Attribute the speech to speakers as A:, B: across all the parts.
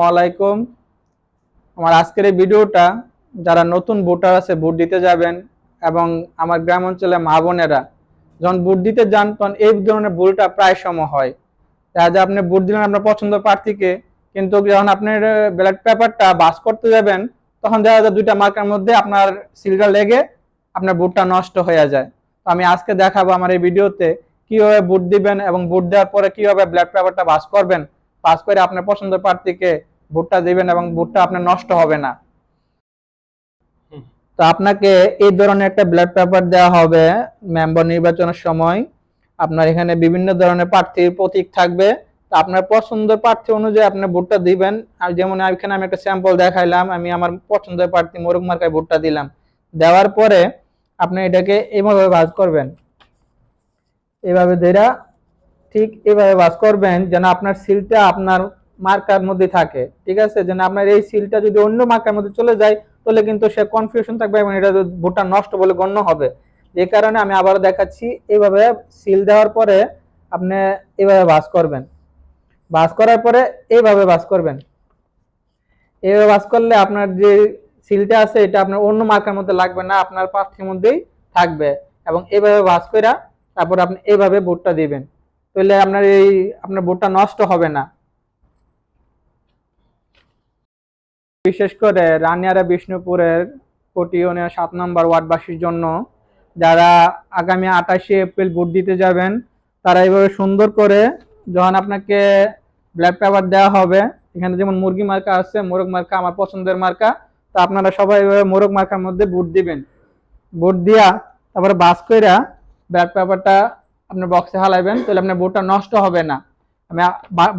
A: আলাইকুম। আমার আজকের এই ভিডিওটা, যারা নতুন ভোটার আছে, ভোট দিতে যাবেন এবং আমার গ্রাম অঞ্চলে মা বোনেরা যখন ভোট দিতে যান, তখন এই ধরনের ভুলটা প্রায় সময় হয়। যায় আপনি ভোট দিলেন আপনার পছন্দ প্রার্থীকে, কিন্তু যখন আপনার ব্যালট পেপারটা বাস করতে যাবেন, তখন দেখা যায় দুইটা মার্কের মধ্যে আপনার সিলটা লেগে আপনার ভোটটা নষ্ট হয়ে যায়। তো আমি আজকে দেখাবো আমার এই ভিডিওতে কীভাবে ভোট দিবেন এবং ভোট দেওয়ার পরে কীভাবে ব্যালট পেপারটা বাস করবেন পাস করে আপনার পছন্দের প্রার্থীকে ভোটটা দিবেন এবং ভোটটা আপনার নষ্ট হবে না। তো আপনাকে এই ধরনের একটা ব্যালট পেপার দেওয়া হবে মেম্বার নির্বাচনের সময়। আপনার এখানে বিভিন্ন ধরনের প্রার্থীর প্রতীক থাকবে। তো আপনার পছন্দের প্রার্থী অনুযায়ী আপনি ভোটটা দিবেন। আর যেমন এখানে আমি একটা স্যাম্পল দেখাইলাম আমি আমার পছন্দের প্রার্থী মোরগ মার্কায় ভোটটা দিলাম। দেওয়ার পরে আপনি এটাকে এইভাবে ভাজ করবেন। এভাবে দেরা ঠিক এভাবে বাস করবেন যেন আপনার সিলটা আপনার মার্কার মধ্যে থাকে, ঠিক আছে? যেন আপনার এই সিলটা যদি অন্য মার্কার মধ্যে চলে যায়, তাহলে কিন্তু সে কনফিউশন থাকবে এবং এটা ভোটটা নষ্ট বলে গণ্য হবে। যে কারণে আমি আবার দেখাচ্ছি এইভাবে সিল দেওয়ার পরে আপনি এভাবে বাস করবেন। বাস করার পরে এইভাবে বাস করবেন। এইভাবে বাস করলে আপনার যে সিলটা আছে, এটা আপনার অন্য মার্কার মধ্যে লাগবে না, আপনার প্রার্থীর মধ্যেই থাকবে। এবং এইভাবে বাস কইরা তারপর আপনি এভাবে ভোটটা দিবেন। তাহলে আপনার এই, আপনার ভোটটা নষ্ট হবে না। বিশেষ করে রানিয়ারা বিষ্ণুপুরের কোটি সাত নম্বর ওয়ার্ডবাসীর জন্য যারা আগামী আঠাশে এপ্রিল ভোট দিতে যাবেন, তারা এইভাবে সুন্দর করে যখন আপনাকে ব্ল্যাক পেপার দেওয়া হবে, এখানে যেমন মুরগি মার্কা আছে, মোরগ মার্কা, আমার পছন্দের মার্কা, তো আপনারা সবাই এইভাবে মোরগ মার্কার মধ্যে ভোট দিবেন। ভোট দিয়া তারপরে বাস কইরা ব্যালট পেপারটা আপনার বক্সে হালাইবেন, তাহলে আপনার ভোটটা নষ্ট হবে না। আমি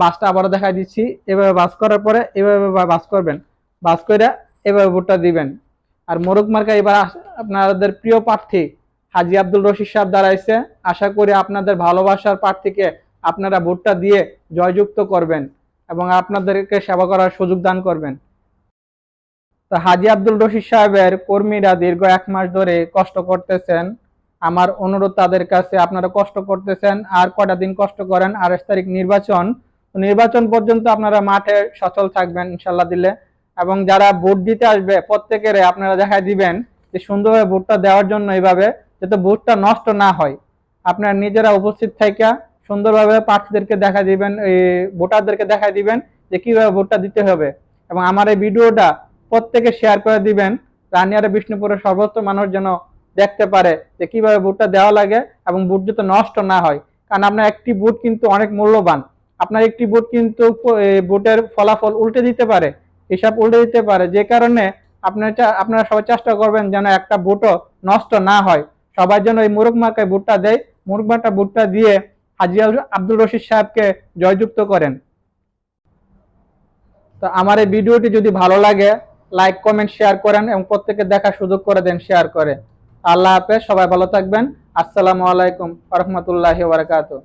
A: বাসটা আবারও দেখাই দিচ্ছি, এভাবে বাস করার পরে এভাবে বাস করবেন। বাস করে এভাবে ভোটটা দিবেন। আর মোরগ মার্কা এবার আপনাদের প্রিয় প্রার্থী হাজি আব্দুল রশিদ সাহেব দাঁড়াইছে। আশা করি আপনাদের ভালোবাসার প্রার্থীকে আপনারা ভোটটা দিয়ে জয়যুক্ত করবেন এবং আপনাদেরকে সেবা করার সুযোগ দান করবেন। তো হাজি আব্দুল রশিদ সাহেবের কর্মীরা দীর্ঘ এক মাস ধরে কষ্ট করতেছেন। আমার অনুরোধ তাদের কাছে, আপনারা কষ্ট করতেছেন আর কটা দিন কষ্ট করেন, আঠাশ তারিখ নির্বাচন নির্বাচন পর্যন্ত আপনারা মাঠে সচল থাকবেন ইনশাল্লাহ দিলে। এবং যারা ভোট দিতে আসবে, প্রত্যেকের আপনারা দেখায় দিবেন যে সুন্দরভাবে ভোটটা দেওয়ার জন্য এইভাবে, যাতে ভোটটা নষ্ট না হয়। আপনারা নিজেরা উপস্থিত থাকা সুন্দরভাবে প্রার্থীদেরকে দেখা দিবেন এই ভোটারদেরকে দেখা দিবেন যে কীভাবে ভোটটা দিতে হবে। এবং আমার এই ভিডিওটা প্রত্যেকে শেয়ার করে দিবেন। রানিয়ারা বিষ্ণুপুরের সর্বোচ্চ মানুষ যেন দেখতে পারে যে কীভাবে বুটটা দেওয়া লাগে এবং ভোট যাতে নষ্ট না হয়। কারণ আপনার একটি বুট কিন্তু অনেক মূল্যবান। আপনার একটি বুট কিন্তু এ, ফলাফল উল্টে দিতে পারে হিসাব উল্টে দিতে পারে। যে কারণে আপনার আপনারা সবাই চেষ্টা করবেন যেন একটা বুটও নষ্ট না হয়। সবার জন্য এই মুরগ মার্কায় ভোটটা দেয় মুরগ মার্কা ভোটটা দিয়ে হাজি আব্দুল রশিদ সাহেবকে জয়যুক্ত করেন। তো আমার এই ভিডিওটি যদি ভালো লাগে লাইক কমেন্ট শেয়ার করেন এবং প্রত্যেকে দেখার সুযোগ করে দেন শেয়ার করে। আল্লাহ হাফেজ সবাই ভালো থাকবেন। আসসালামু আলাইকুম রহমতুল্লাহ বারাকাতুহ।